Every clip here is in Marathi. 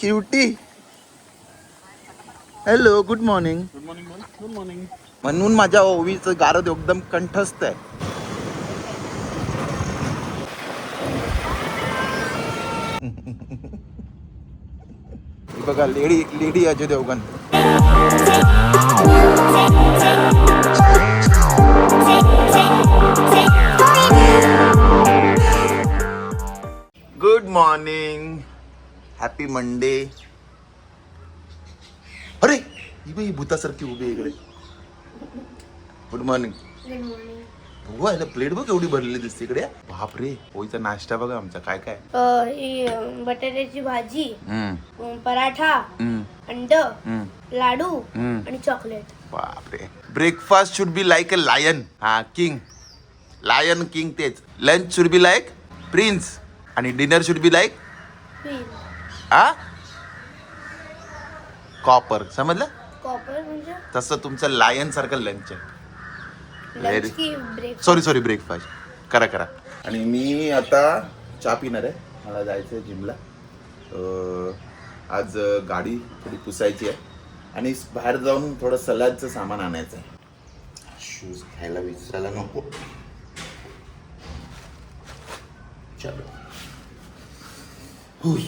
Cutie hello good morning good morning good morning म्हणून माझ्या ओवीचं गारद एकदम कंठस्थ आहे. बघा lady lady Ajay Devgan good morning happy Monday अरे ही बाई भूतासारखी उभी आहे इकडे. गुड मॉर्निंग बघू आहे प्लेट बघ एवढी भरलेली दिसते इकडे. बापरे पोळीचा नाश्ता बघा आमचा. काय काय? ही बटाट्याची भाजी पराठा अंड लाडू. आणि चॉकलेट बापरे. Breakfast should be like a lion हा किंग लायन किंग तेच. Lunch should be like prince आणि dinner should be like ah? Copper समजलं? कॉपर म्हणजे? तसं तुमचं लायन सारखं लंच आहे. Very- लंच की ब्रेक सॉरी सॉरी ब्रेकफास्ट करा करा. आणि मी आता चहा पिणार आहे. मला जायचं आहे जिमला अं, आज गाडी थोडी पुसायची आहे. आणि बाहेर जाऊन थोडं सलादचं सामान आणायचं आहे. शूज घ्यायला विसरायला नको. चलो. हुई.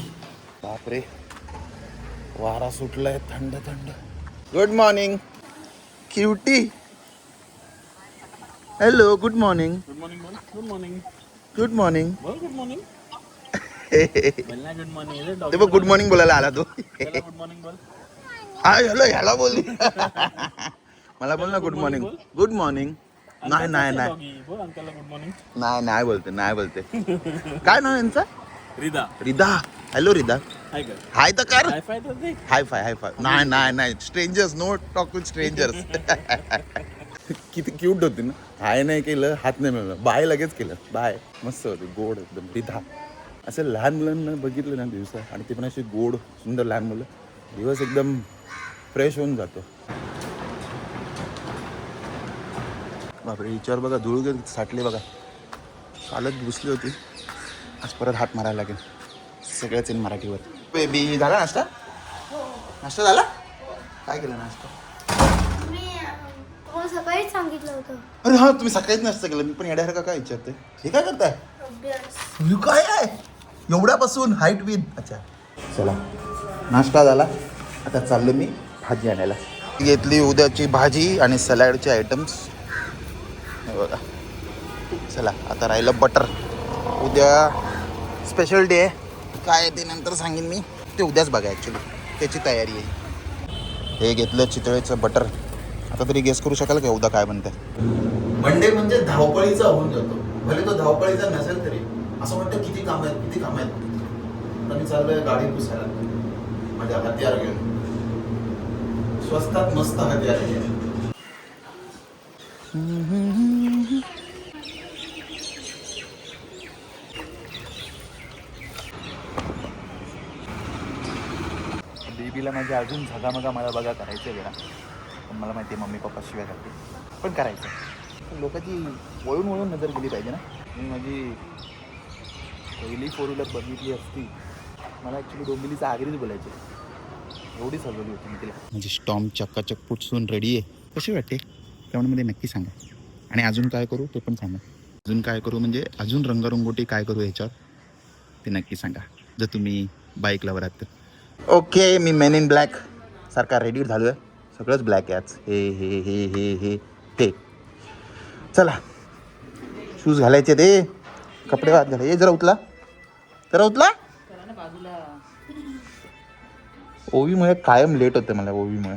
बापरे. वारा सुटलाय थंड थंड. Good morning cutie hello good morning good morning बोल गुड मॉर्निंग गुड मॉर्निंग बोल गुड मॉर्निंग बोल गुड मॉर्निंग ते बघ गुड मॉर्निंग बोलायला आला तो. गुड मॉर्निंग बोल. हा ह्याला ह्याला बोलली. मला बोल ना गुड मॉर्निंग गुड मॉर्निंग नाही नाही बोल नाही नाही बोलते नाही बोलते. काय नाव यांचं? रिदा. रिदा? हॅलो रिदा. हाय कर हाय तर कर. हाय फाय तर दे. हाय फाय हाय फाय. नाही नाही नाही. Strangers no talk with strangers किती क्यूट होती ना. हाय नाही केलं हात नाही मिळवलं बाय लगेच केलं. बाय. मस्त होती. गोड एकदम. रिधा असं लहान मुलांना बघितलं ना दिवसा आणि ते पण अशी गोड सुंदर लहान मुलं दिवस एकदम फ्रेश होऊन जातो. बापरे हिच्यावर बघा धूळ गे- साठली बघा. कालच घुसली होती. आज परत हात मारायला लागेल. सगळ्याच येईल मराठीवर. बेबी झाला नाश्ता? नाश्ता झाला? काय केलं नाश्ता? मी अ, तुम्हाला सकाळीच सांगितलं होतं. अरे हा तुम्ही सकाळीच नाश्ता केला. मी पण येड्यासारखा काय विचारते हे काय करताय? हे काय आहे? एवढ्यापासून हाईट विथ अच्छा. चला. नाश्ता झाला. आता चाललो मी भाजी आणायला. घेतली उद्याची भाजी आणि सलाडचे आयटम्स हे बघा. चला आता राहिलं बटर उद्या स्पेशल डे आहे. काय आहे ते नंतर सांगेन मी. ते उद्याच बघा ॲक्च्युली त्याची तयारी आहे. हे घेतलं चितळेचं बटर आता तरी गेस करू शकाल का उद्या काय बनतंय? मंडे म्हणजे धावपळीचा होऊन जातो. भले तो धावपळीचा नसेल तरी. असं वाटतं किती काम आहेत किती काम आहेत. तर मी चाललोय गाडी पुसायला. माझ्या हत्यार घेऊन. स्वस्तात मस्त हत्यार घेऊन सुट्टीला माझ्या म्हणजे अजून झगामगा मला बघा करायचं आहे जरा. पण मला माहिती आहे मम्मी पप्पा शिवाय करते पण करायचं पण लोकांची वळून वळून नजर गेली पाहिजे ना. मी माझी पहिली फोर व्हीलर बघितली असती. मला ॲक्च्युली डोंबिवलीचा आगरीच बोलायचे एवढी सजवली होती मी तिला. म्हणजे स्टॉम चक्काचक पुटसून रेडी आहे. कशी वाटते? त्यामध्ये नक्की सांगा. आणि अजून काय करू ते पण सांगा. अजून काय करू म्हणजे अजून रंगरंगोटी काय करू ह्याच्यावर? ते नक्की सांगा. जर तुम्ही बाईक लवर आहात तर. ओके मी मेन इन ब्लॅक सारखा रेडी झालो आहे सगळंच ब्लॅक आहे आज. हे हे हे हे हे ते. चला. शूज घालायचे ते. कपडे वाद झाले ये जरा उतला जरा उतला ओवीमुळे कायम लेट होते मला ओवीमुळे.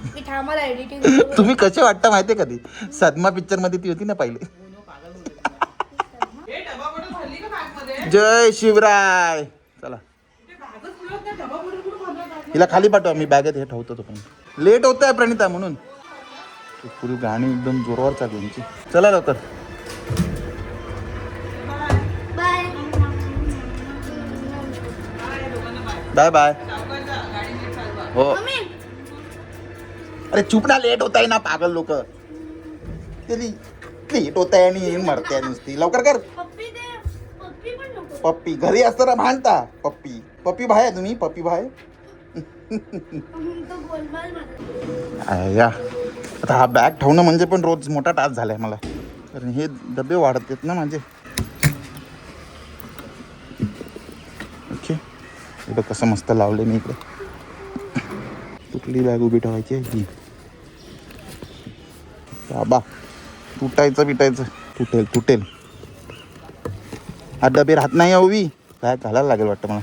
तुम्ही कसे वाटता माहितीये का ती? सदमा पिक्चरमध्ये ती होती ना पहिले. जय शिवराय. चला. हिला खाली पाठवा मी बॅगेत हे ठेवतो तो पण. लेट होत आहे प्रणिता म्हणून. पुरी गाणी एकदम जोरावर चालू यांची चला लवकर. बाय. Bye bye. हो. अरे चुप ना लेट होत आहे ना पागल लोक. लेट होत आहे आणि मरते नुसती. लवकर कर. पप्पी. घरी असताना भांडता. पप्पी. पप्पी भाय आहे तुम्ही? पप्पी भाय या. आता हा बॅग ठेवणं म्हणजे पण रोज मोठा टास्क झालाय मला. कारण हे डबे वाढत आहेत ना माझे. ओके. बघ कसं मस्त लावले मी इकडे. कुठली बॅग उभी ठेवायची आहे ही. बाबा. तुटायचं बिटायचं. तुटेल तुटेल. हा डबे राहत नाही ओवी बॅग घालायला लागेल वाटतं मला.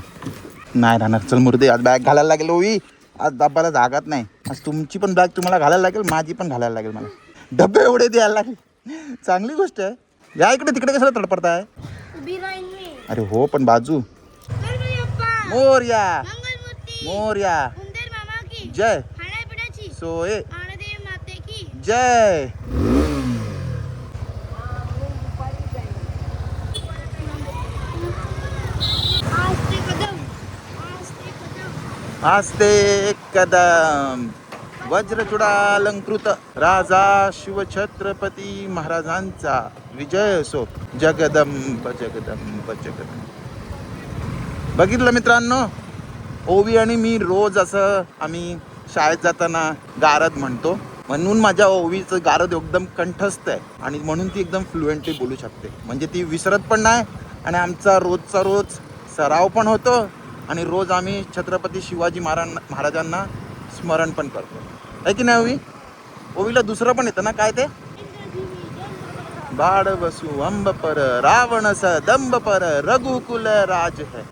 नाही राहणार. चल मुर्दे आज बॅग घालायला लागेल ओवी आज डब्याला जागात नाही. आज तुमची पण बॅग तुम्हाला घालायला लागेल माझी पण घालायला लागेल मला. डबे एवढे द्यायला लागेल. चांगली गोष्ट आहे. या इकडे तिकडे तडपडताय? उभी राहीन मी. अरे हो पण बाजू. मोर्या. मोर्या. जय. सोये. जय आज ते कदम आज ते कदम आस्ते कदम। वज्रचुडालंकृत राजा शिवछत्रपती महाराजांचा विजय असो। जगदंब जगदंब जगदंब। बघितलं मित्रांनो? ओवी आणि मी रोज असं आम्ही शाळेत जाताना गारद म्हणतो. म्हणून माझ्या ओवीचं गारद एकदम कंठस्थ आहे आणि म्हणून ती एकदम फ्लुएंटली बोलू शकते. म्हणजे ती विसरत पण नाही आणि आमचा रोजचा रोज सराव पण होतो. आणि रोज आम्ही छत्रपती शिवाजी महाराज महाराजांना स्मरण पण करतो. आहे की नाही ओवी? ओवीला दुसरं पण येतं ना काय ते? बाळ बसू अंब पर रावण स दंब पर रघुकुल राज है.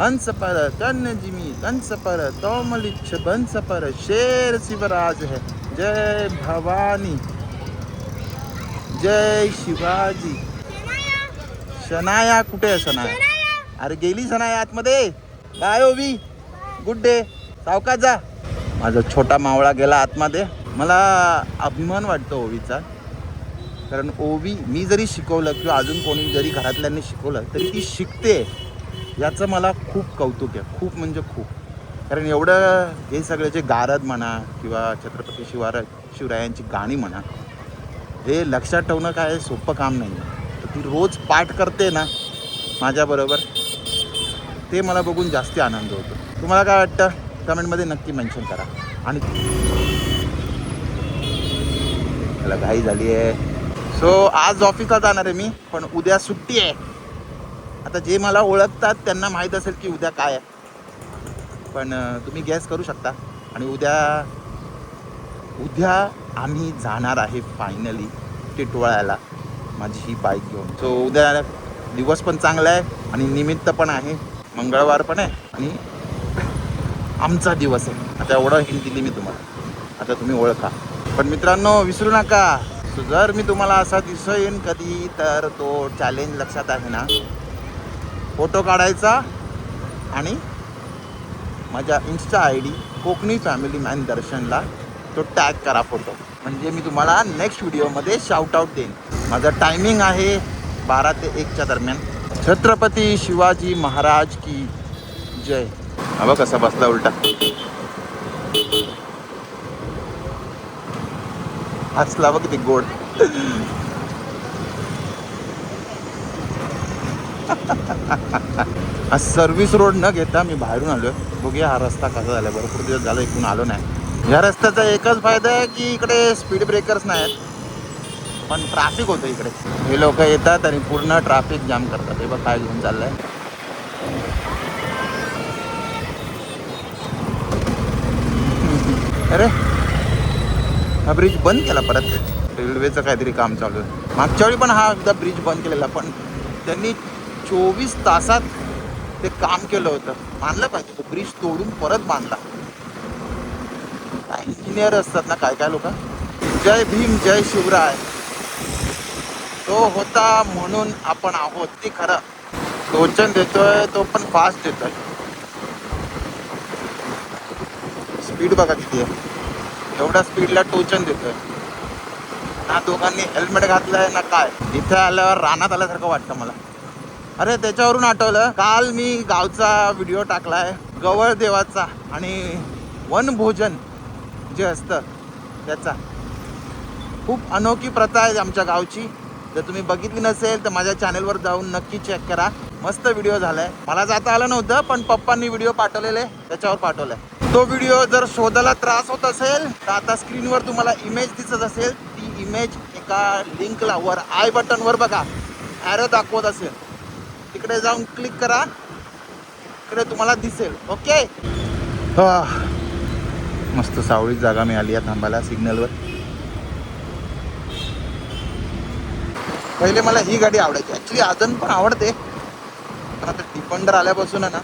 हंस पर कन्न जिमी कंस पर तोमलिच्छ बंस पर शेर शिवराज है. जय भवानी जय शिवाजी. शनाया कुठे आहे शनाया. अरे गेली शनाया आतमध्ये. काय हो ओवी गुड डे सावकाश जा. माझा छोटा मावळा गेला आतमध्ये. मला अभिमान वाटतो ओवीचा. कारण ओवी मी जरी शिकवलं किंवा अजून कोणी जरी घरातल्यांनी शिकवलं तरी ती शिकते. याचं मला खूप कौतुक आहे. खूप म्हणजे खूप. कारण एवढं हे सगळे जे गारद म्हणा किंवा छत्रपती शिवार शिवरायांची गाणी म्हणा हे लक्षात ठेवणं काय सोपं काम नाही आहे तर ती रोज पाठ करते ना माझ्याबरोबर. ते मला बघून जास्ती आनंद होतो. तुम्हाला काय वाटतं? कमेंटमध्ये नक्की मेन्शन करा. आणि मला घाई झाली आहे. सो आज ऑफिसला जाणार आहे मी पण उद्या सुट्टी आहे. आता जे मला ओळखतात त्यांना माहीत असेल की उद्या काय आहे. पण तुम्ही गॅस करू शकता. आणि उद्या उद्या आम्ही जाणार आहे फायनली टिटवाळ्याला माझी ही बाईक घेऊन. सो उद्या दिवस पण चांगला आहे आणि निमित्त पण आहे. मंगळवार पण आहे. आणि आमचा दिवस आहे. आता एवढं हिंट दिली मी तुम्हाला. आता तुम्ही ओळखा. पण मित्रांनो विसरू नका. जर मी तुम्हाला असा दिसेन कधी तर तो चॅलेंज लक्षात आहे ना. फोटो काढायचा आणि माझ्या insta I D Konkani family man दर्शनला तो टॅग करा फोटो म्हणजे मी तुम्हाला नेक्स्ट व्हिडिओमध्ये शाउट आऊट देईन. माझा टायमिंग आहे बारा ते एकच्या दरम्यान. छत्रपती शिवाजी महाराज की जय. हा कसा बसला उलटा. हसला बघ किती गोड. आज सर्व्हिस रोड न घेता मी बाहेरून आलोय. बघूया हा रस्ता कसा झाला भरपूर दिवस झाला इकडून आलो नाही. या रस्त्याचा एकच फायदा आहे की इकडे स्पीड ब्रेकर्स नाही पण ट्रॅफिक होतं इकडे. हे लोक येतात आणि पूर्ण ट्रॅफिक जाम करतात. हे बघ काय घेऊन चाललंय. अरे हा ब्रिज बंद केला परत. रेल्वेचं काहीतरी काम चालू आहे. मागच्या वेळी पण हा एकदा ब्रिज बंद केलेला पण त्यांनी चोवीस तासात ते काम केलं होतं. मानलं पाहिजे तो ब्रिज तोडून परत बांधला. इंजिनियर असतात ना काय काय लोक? जय भीम जय शिवराय. तो होता म्हणून आपण आहोत ते खरं. टोचन देतोय तो पण फास्ट देतोय. स्पीड बघा किती आहे. एवढ्या स्पीडला टोचन देतोय. ना दोघांनी हेल्मेट घातलंय ना काय. इथे आल्यावर रानात आल्यासारखं वाटतं मला. अरे त्याच्यावरून आठवलं काल मी गावचा व्हिडिओ टाकलाय गवळ देवाचा आणि वनभोजन जे असतं त्याचा. खूप अनोखी प्रथा आहे आमच्या गावची. जर तुम्ही बघितली नसेल तर माझ्या चॅनेलवर जाऊन नक्की चेक करा. मस्त व्हिडिओ झालाय. मला जाता आलं नव्हतं पण पप्पांनी व्हिडिओ पाठवलेले त्याच्यावर पाठवलाय. तो व्हिडिओ जर शोधायला त्रास होत असेल तर आता स्क्रीनवर तुम्हाला इमेज दिसत असेल. ती इमेज एका लिंकला वर आय बटनवर बघा. ॲरो दाखवत असेल. तिकडे जाऊन क्लिक करा. इकडे तुम्हाला दिसेल. ओके मस्त सावळी जागा मिळाली आहे थांबायला सिग्नलवर पहिले मला ही गाडी आवडायची. ॲक्च्युली अजून पण आवडते. पण आता डिफेंडर आल्यापासून आहे ना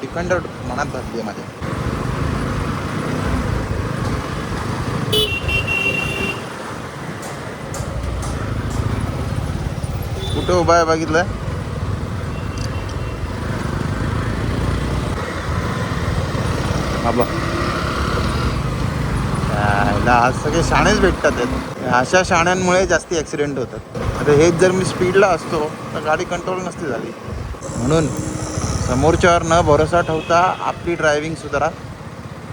डिफेंडर मनात भरली आहे माझ्या. कुठे उभा आहे बघितलं? हा बघ. आज सगळे शाणेच भेटतात. अशा शाण्यांमुळे जास्ती ॲक्सिडेंट होतात. आता हेच जर मी स्पीडला असतो तर गाडी कंट्रोल नसती झाली. म्हणून समोरच्यावर न भरोसा ठेवता आपली ड्रायव्हिंग सुधारा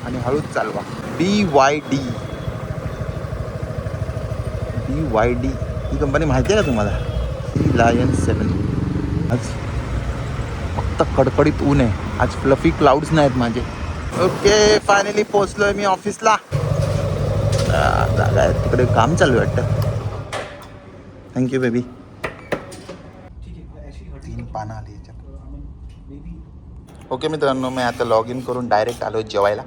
आणि हळूच चालवा. B Y D B Y D ही कंपनी माहिती आहे का तुम्हाला? सी लायन सेवन आज फक्त कडकडीत ऊन आहे. आज फ्लफी क्लाउड्स नाहीत माझे. ओके फायनली पोचलोय मी ऑफिसला तिकडे काम चालू वाटतं. थँक्यू बेबी तीन पानं आली याच्यात. ओके मित्रांनो मी आता लॉग इन करून डायरेक्ट आलो जेवायला.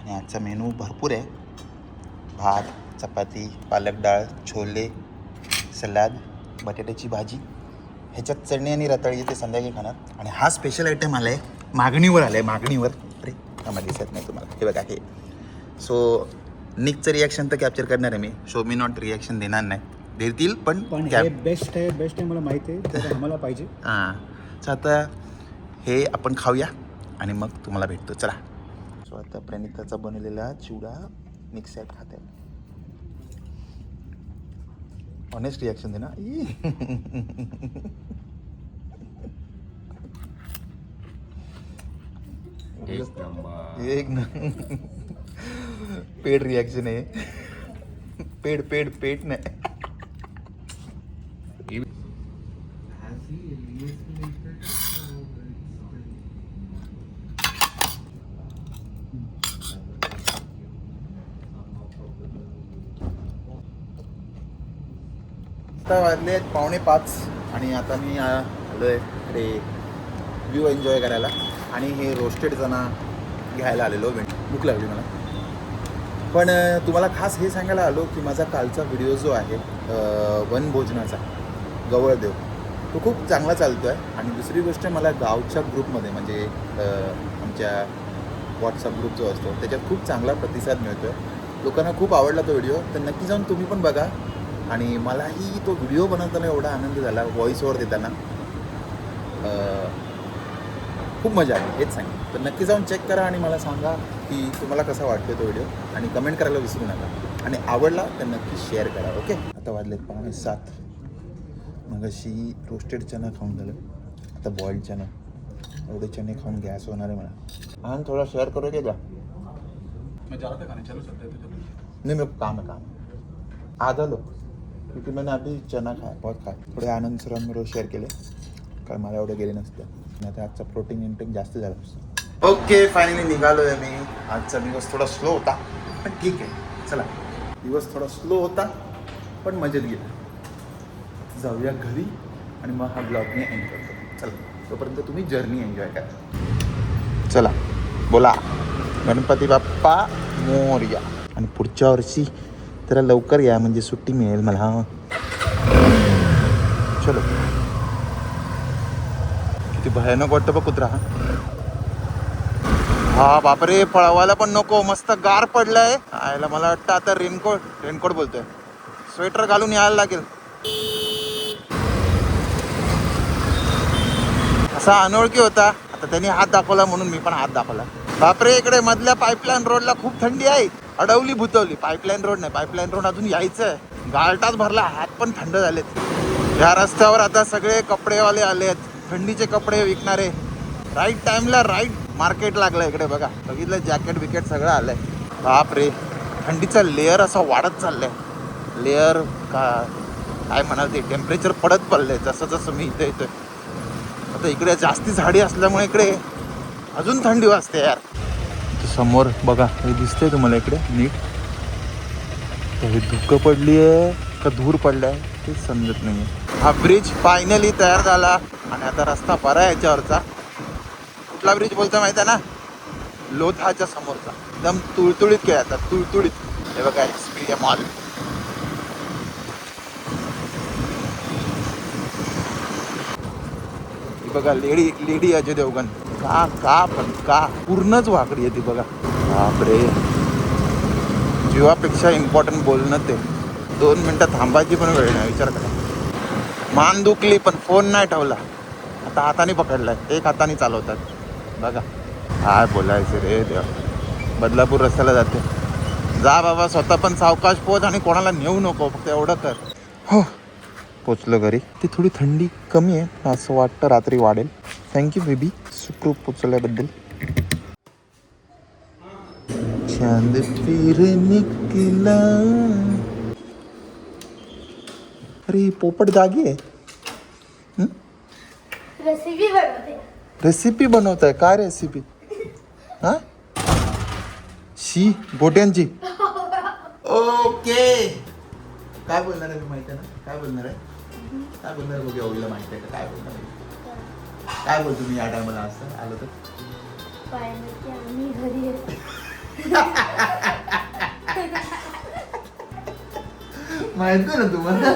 आणि आजचा मेनू भरपूर आहे. भात चपाती पालक डाळ छोले सलाद बटाट्याची भाजी. ह्याच्यात चटणी आणि रताळी ते संध्याकाळी खाणार. आणि हा स्पेशल आयटम आला आहे मागणीवर आला आहे मागणीवर. अरे आम्हाला दिसत नाही तुम्हाला. हे बघा हे. सो निकचं रिॲक्शन तर कॅप्चर करणार आहे मी. शो मी नॉट रिॲक्शन देणार नाही. देतील पण पण हे बेस्ट आहे बेस्ट आहे मला माहिती आहे तर आम्हाला पाहिजे. हां. सो आता हे आपण खाऊया आणि मग तुम्हाला भेटतो. चला. सो आता प्रणिताचा बनवलेला चिवडा मिक्स ॲप खाते. ऑनेस्ट रिॲक्शन दे ना. एक नंबर. एक ना पेड रिॲक्शन आहे. पेड पेड पेट नाही. आता वाजले आहेत पावणे पाच आणि आता मी आलो आहे इकडे व्ह्यू एन्जॉय करायला. आणि हे रोस्टेड चणा घ्यायला आलेलो. वेळ भूक लागली मला. पण तुम्हाला खास हे सांगायला आलो की माझा कालचा व्हिडिओ जो आहे वन वनभोजनाचा गवळदेव तो खूप चांगला चालतो आहे आणि दुसरी गोष्ट मला गावच्या ग्रुपमध्ये म्हणजे आमच्या व्हॉट्सअप ग्रुप जो असतो त्याच्यात खूप चांगला प्रतिसाद मिळतो आहे लोकांना खूप आवडला तो व्हिडिओ. तर नक्की जाऊन तुम्ही पण बघा. आणि मलाही तो व्हिडिओ बनवताना एवढा आनंद झाला व्हॉइस ओव्हर देताना. खूप मजा आली हेच सांगेन. तर नक्की जाऊन चेक करा आणि मला सांगा की तुम्हाला कसा वाटतो तो व्हिडिओ आणि कमेंट करायला विसरू नका. आणि आवडला तर नक्की शेअर करा ओके आता वाजलेत पावणे सात. मग अशी रोस्टेड चना खाऊन झालं. आता बॉईल्ड चना एवढे चणे खाऊन गॅस होणार आहे मला हा थोडा शेअर करू का नहीं मेरे काम है काम आधा लो क्योंकि मैंने अभी चना खाया बहुत खाया थोडे आनंद सरांनी रोज शेअर केले. कारण मला एवढे गेले नसते. नाही तर आजचा प्रोटीन इंटेक जास्त झाला ओके ओके फायनली निघालो आहे मी. आजचा दिवस थोडा स्लो होता पण ठीक आहे. चला. दिवस थोडा स्लो होता पण मजेत गेला. जाऊया घरी आणि मग हा ब्लॉग मी एंड करतो. चला. तोपर्यंत तुम्ही जर्नी एन्जॉय करा. चला. बोला. गणपती बाप्पा मोर्या. आणि पुढच्या वर्षी तर लवकर या म्हणजे सुट्टी मिळेल मला. चलो. भयानक वाटतं बघ कुत्रा. हा. हा बापरे पळवायला पण नको. मस्त गार पडलाय. आयला मला वाटतं आता रेनकोट रेनकोट बोलतोय. स्वेटर घालून यायला लागेल. असा अनोळखी होता. आता त्यांनी हात दाखवला म्हणून मी पण हात दाखवला. बापरे इकडे मधल्या पाईपलाईन रोडला खूप थंडी आहे. अडवली भुतवली. पाईपलाईन रोड नाही. पाईपलाईन रोड अजून यायचंय. गाळटाच भरला. हात पण थंड झालेत. या रस्त्यावर आता सगळे कपडेवाले आले आहेत थंडीचे कपडे विकणारे. राईट टाइमला राईट मार्केट लागलं इकडे बघा. बघितलं जॅकेट बिकेट सगळं आलंय. बाप रे थंडीचा लेअर असा वाढत चाललाय. लेअर का काय म्हणाल ते टेम्परेचर पडत पडलंय. जसं जसं मी इथे येतोय. आता इकडे जास्ती झाडी असल्यामुळे इकडे अजून थंडी वाजते यार. समोर बघा हे दिसतंय तुम्हाला इकडे? नीट. तर हे धुकं पडली आहे का धूर पडलाय ते समजत नाही हा ब्रिज फायनली तयार झाला आणि आता रस्ता बरा आहे याच्यावरचा. कुठला ब्रिज बोलतो माहिती आहे ना? लोधाच्या समोरचा. एकदम तुळतुळीत काय आता तुळतुळीत. हे बघा एक्सपिरिया मॉल बघा लेडी लेडी अजय देवगण का का पण का? पूर्णच वाकडी आहे ती बघा. बापरे. जीवापेक्षा इम्पॉर्टंट बोलणं ते. दोन मिनटं थांबायची पण वेळ नाही विचार करा. मान दुखली पण फोन नाही ठेवला. आता हाताने पकडलाय एक हाताने चालवतात. बघा. काय बोलायचं रे देवा. बदलापूर रस्त्याला जाते. जा बाबा स्वतः पण सावकाश पोच आणि कोणाला नेऊ नको फक्त एवढं कर. हो. पोचलो घरी. ती थोडी थंडी कमी आहे असं वाटतं रात्री वाढेल. थँक्यू बेबी सुखरूप पोचल्याबद्दल. चांद फिर निकला अरे ही पोपट जागी आहे. हं? रेसिपी बनवते. रेसिपी बनवताय? काय रेसिपी हा? शी गोट्यांची. ओके काय बोलणार आहे मी माहिती आहे ना? काय बोलणार आहे? काय बोलणार आहे? बघूया ओळीला माहिती आहे का? काय बोलणार आहे? काय बोलतो मी या टायमाला असं आलो तर? पाहिलं की आम्ही घरी येतो. माहिती आहे ना तुम्हाला?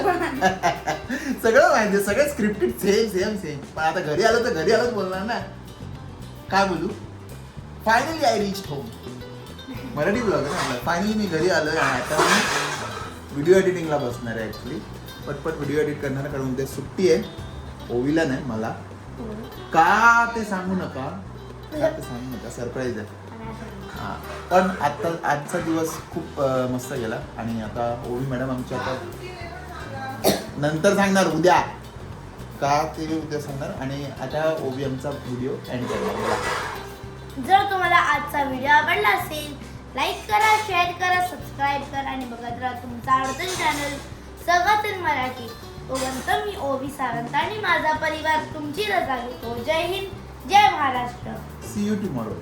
सगळं माहिती आहे सगळं स्क्रिप्टेड सेम सेम सेम पण आता घरी आलो तर घरी आलोच बोलणार ना. काय बोलू? Finally I reach home Marathi blog आहे ना फायनली मी घरी आलो आणि आता मी व्हिडिओ एडिटिंगला बसणार आहे ॲक्च्युली पटपट व्हिडिओ एडिट करणार आहे, कारण उद्या सुट्टी आहे. ओवीला नाही मला. का ते सांगू नका? का ते सांगू नका? सरप्राईज आहे. हा. पण आता आजचा दिवस खूप मस्त गेला. आणि आता ओवी मॅडम आमच्या आता नंतर सांगणार उद्या. का ते उद्या सांगणार. आणि आता ओवी आमचा व्हिडिओ एंड करणार. जर तुम्हाला आजचा व्हिडिओ आवडला असेल लाईक करा शेअर करा सबस्क्राईब करा. आणि बघत राहा तुमचा आवडतं चॅनल सगळं मराठी. तोपर्यंत मी ओवी सावंत आणि माझा परिवार तुमची रजा घेतो. जय हिंद जय महाराष्ट्र. See you tomorrow